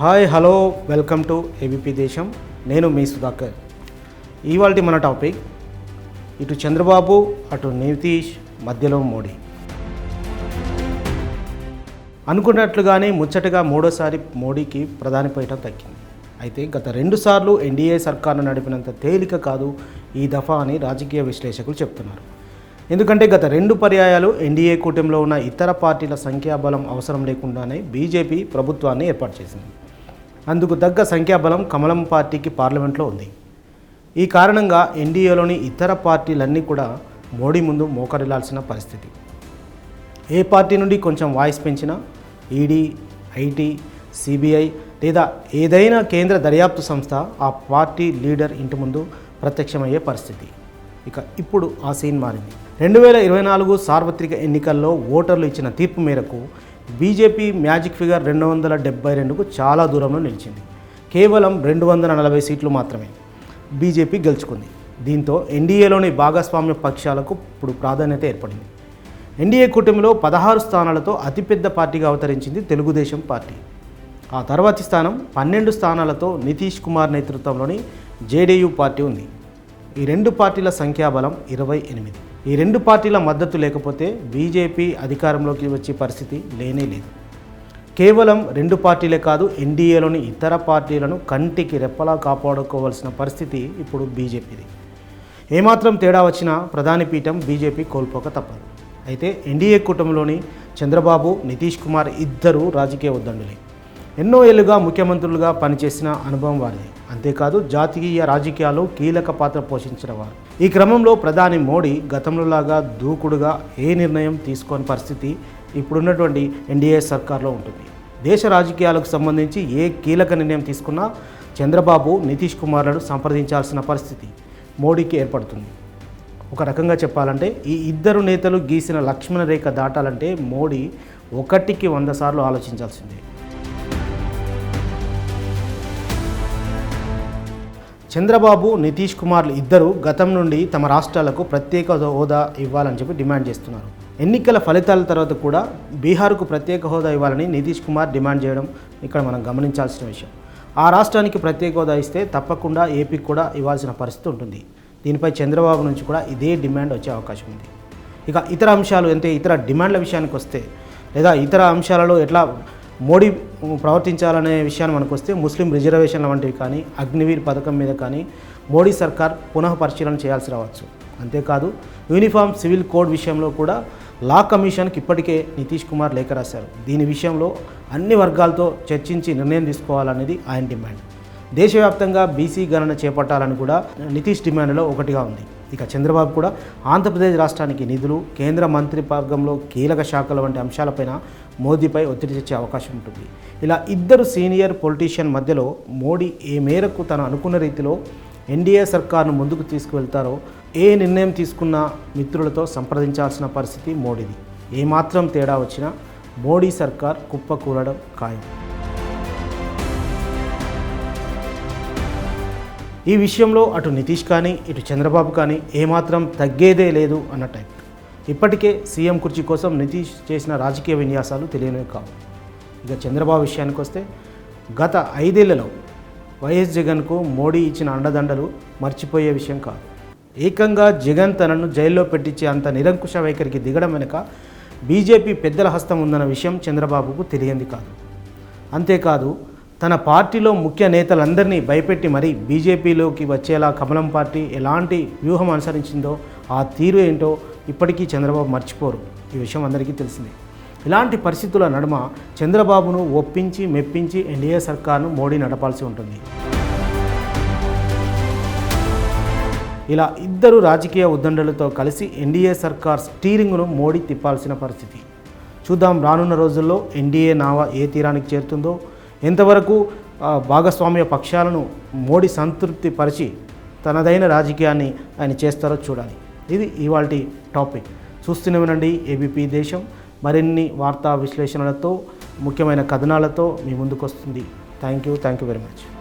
Hi hello welcome to ABP Desam. నేను మీ సుధాకర్. ఇవాళ మన టాపిక్ ఇటు చంద్రబాబు అటు నితీష్ మధ్యలో మోడీ. అనుకున్నట్లుగానే ముచ్చటగా మూడోసారి మోడీకి ప్రధాని పీఠం దక్కింది అయితే గత రెండుసార్లు ఎన్డీఏ సర్కార్ను నడిపినంత తేలిక కాదు ఈ దఫా అని రాజకీయ విశ్లేషకులు చెప్తున్నారు. ఎందుకంటే గత రెండు పర్యాయాలు ఎన్డీఏ కూటమిలో ఉన్న ఇతర పార్టీల సంఖ్యాబలం అవసరం లేకుండానే బీజేపీ ప్రభుత్వాన్ని ఏర్పాటు చేసింది. అందుకు తగ్గ సంఖ్యాబలం కమలం పార్టీకి పార్లమెంట్లో ఉంది. ఈ కారణంగా ఎన్డీఏలోని ఇతర పార్టీలన్నీ కూడా మోడీ ముందు మోకరిల్లాల్సిన పరిస్థితి. ఏ పార్టీ నుండి కొంచెం వాయిస్ పెంచినా ఈడీ ఐటీ సిబిఐ లేదా ఏదైనా కేంద్ర దర్యాప్తు సంస్థ ఆ పార్టీ లీడర్ ఇంటి ముందు ప్రత్యక్షమయ్యే పరిస్థితి. ఇక ఇప్పుడు ఆ సీన్ మారింది. రెండు వేల ఇరవై నాలుగు సార్వత్రిక ఎన్నికల్లో ఓటర్లు ఇచ్చిన తీర్పు మేరకు బీజేపీ మ్యాజిక్ ఫిగర్ రెండు వందల డెబ్బై రెండుకు చాలా దూరంలో నిలిచింది. కేవలం రెండు వందల నలభై సీట్లు మాత్రమే బీజేపీ గెలుచుకుంది. దీంతో ఎన్డీఏలోని భాగస్వామ్య పక్షాలకు ఇప్పుడు ప్రాధాన్యత ఏర్పడింది. ఎన్డీఏ కూటమిలో పదహారు స్థానాలతో అతిపెద్ద పార్టీగా అవతరించింది తెలుగుదేశం పార్టీ. ఆ తర్వాతి స్థానం పన్నెండు స్థానాలతో నితీష్ కుమార్ నేతృత్వంలోని జేడీయూ పార్టీ ఉంది. ఈ రెండు పార్టీల సంఖ్యాబలం ఇరవై ఎనిమిది. ఈ రెండు పార్టీల మద్దతు లేకపోతే బీజేపీ అధికారంలోకి వచ్చే పరిస్థితి లేనే లేదు. కేవలం రెండు పార్టీలే కాదు ఎన్డీఏలోని ఇతర పార్టీలను కంటికి రెప్పలా కాపాడుకోవాల్సిన పరిస్థితి ఇప్పుడు బీజేపీది. ఏమాత్రం తేడా వచ్చినా ప్రధాని పీఠం బీజేపీ కోల్పోక తప్పదు. అయితే ఎన్డీఏ కూటమిలోని చంద్రబాబు నితీష్ కుమార్ ఇద్దరు రాజకీయ ఉద్దండులే. ఎన్నో ఏళ్ళుగా ముఖ్యమంత్రులుగా పనిచేసిన అనుభవం వారిది. అంతేకాదు జాతీయ రాజకీయాల్లో కీలక పాత్ర పోషించిన వారు ఈ క్రమంలో ప్రధాని మోడీ గతంలోలాగా దూకుడుగా ఏ నిర్ణయం తీసుకోని పరిస్థితి ఇప్పుడున్నటువంటి ఎన్డీఏ సర్కార్లో ఉంటుంది. దేశ రాజకీయాలకు సంబంధించి ఏ కీలక నిర్ణయం తీసుకున్నా చంద్రబాబు నితీష్ కుమార్లను సంప్రదించాల్సిన పరిస్థితి మోడీకి ఏర్పడుతుంది. ఒక రకంగా చెప్పాలంటే ఈ ఇద్దరు నేతలు గీసిన లక్ష్మణ రేఖ దాటాలంటే మోడీ ఒకటికి వంద సార్లు ఆలోచించాల్సిందే. చంద్రబాబు నితీష్ కుమార్లు ఇద్దరు గతం నుండి తమ రాష్ట్రాలకు ప్రత్యేక హోదా ఇవ్వాలని చెప్పి డిమాండ్ చేస్తున్నారు. ఎన్నికల ఫలితాల తర్వాత కూడా బీహార్కు ప్రత్యేక హోదా ఇవ్వాలని నితీష్ కుమార్ డిమాండ్ చేయడం ఇక్కడ మనం గమనించాల్సిన విషయం. ఆ రాష్ట్రానికి ప్రత్యేక హోదా ఇస్తే తప్పకుండా ఏపీకి కూడా ఇవ్వాల్సిన పరిస్థితి ఉంటుంది. దీనిపై చంద్రబాబు నుంచి కూడా ఇదే డిమాండ్ వచ్చే అవకాశం ఉంది. ఇక ఇతర అంశాలు అంటే ఇతర డిమాండ్ల విషయానికి వస్తే లేదా ఇతర అంశాలలో ఎట్లా మోడీ ప్రవర్తించాలనే విషయాన్ని మనకు వస్తే ముస్లిం రిజర్వేషన్ల వంటివి కానీ అగ్నివీర్ పథకం మీద కానీ మోడీ సర్కార్ పునః పరిశీలన చేయాల్సి రావచ్చు. అంతేకాదు యూనిఫామ్ సివిల్ కోడ్ విషయంలో కూడా లా కమిషన్కి ఇప్పటికే నితీష్ కుమార్ లేఖ రాశారు. దీని విషయంలో అన్ని వర్గాలతో చర్చించి నిర్ణయం తీసుకోవాలనేది ఆయన డిమాండ్. దేశవ్యాప్తంగా బీసీ గణన చేపట్టాలని కూడా నితీష్ డిమాండ్లో ఒకటిగా ఉంది. ఇక చంద్రబాబు కూడా ఆంధ్రప్రదేశ్ రాష్ట్రానికి నిధులు కేంద్ర మంత్రివర్గంలో కీలక శాఖల వంటి అంశాలపైన మోదీపై ఒత్తిడి తెచ్చే అవకాశం ఉంటుంది. ఇలా ఇద్దరు సీనియర్ పొలిటీషియన్ మధ్యలో మోడీ ఏ మేరకు తను అనుకున్న రీతిలో ఎన్డీఏ సర్కార్ను ముందుకు తీసుకువెళ్తారో ఏ నిర్ణయం తీసుకున్న మిత్రులతో సంప్రదించాల్సిన పరిస్థితి మోడీది. ఏమాత్రం తేడా వచ్చినా మోడీ సర్కార్ కుప్పకూలడం ఖాయం. ఈ విషయంలో అటు నితీష్ కానీ ఇటు చంద్రబాబు కానీ ఏమాత్రం తగ్గేదే లేదు అన్న టైప్. ఇప్పటికే సీఎం కుర్చీ కోసం నితీష్ చేసిన రాజకీయ విన్యాసాలు తెలియనివి కావు. ఇక చంద్రబాబు విషయానికి వస్తే గత ఐదేళ్ళలో వైఎస్ జగన్కు మోడీ ఇచ్చిన అండదండలు మర్చిపోయే విషయం కాదు. ఏకంగా జగన్ తనను జైల్లో పెట్టించే అంత నిరంకుశ వైఖరికి దిగడం వెనుక బీజేపీ పెద్దల హస్తం ఉందన్న విషయం చంద్రబాబుకు తెలియంది కాదు. అంతేకాదు తన పార్టీలో ముఖ్య నేతలందరినీ భయపెట్టి మరీ బీజేపీలోకి వచ్చేలా కమలం పార్టీ ఎలాంటి వ్యూహం అనుసరించిందో ఆ తీరు ఏంటో ఇప్పటికీ చంద్రబాబు మర్చిపోరు. ఈ విషయం అందరికీ తెలిసిందే. ఇలాంటి పరిస్థితుల నడుమ చంద్రబాబును ఒప్పించి మెప్పించి ఎన్డీఏ సర్కార్ను మోడీ నడపాల్సి ఉంటుంది. ఇలా ఇద్దరు రాజకీయ ఉద్దండలతో కలిసి ఎన్డీఏ సర్కార్ స్టీరింగ్ను మోడీ తిప్పాల్సిన పరిస్థితి. చూద్దాం రానున్న రోజుల్లో ఎన్డీఏ నావా ఏ తీరానికి చేరుతుందో ఎంతవరకు భాగస్వామ్య పక్షాలను మోడీ సంతృప్తి పరిచి తనదైన రాజకీయాన్ని ఆయన చేస్తారో చూడాలి. ఇది ఇవాళ టాపిక్. చూస్తూనే వినండి ఏబీపీ దేశం. మరిన్ని వార్తా విశ్లేషణలతో ముఖ్యమైన కథనాలతో మీ ముందుకు వస్తుంది thank you thank you very much.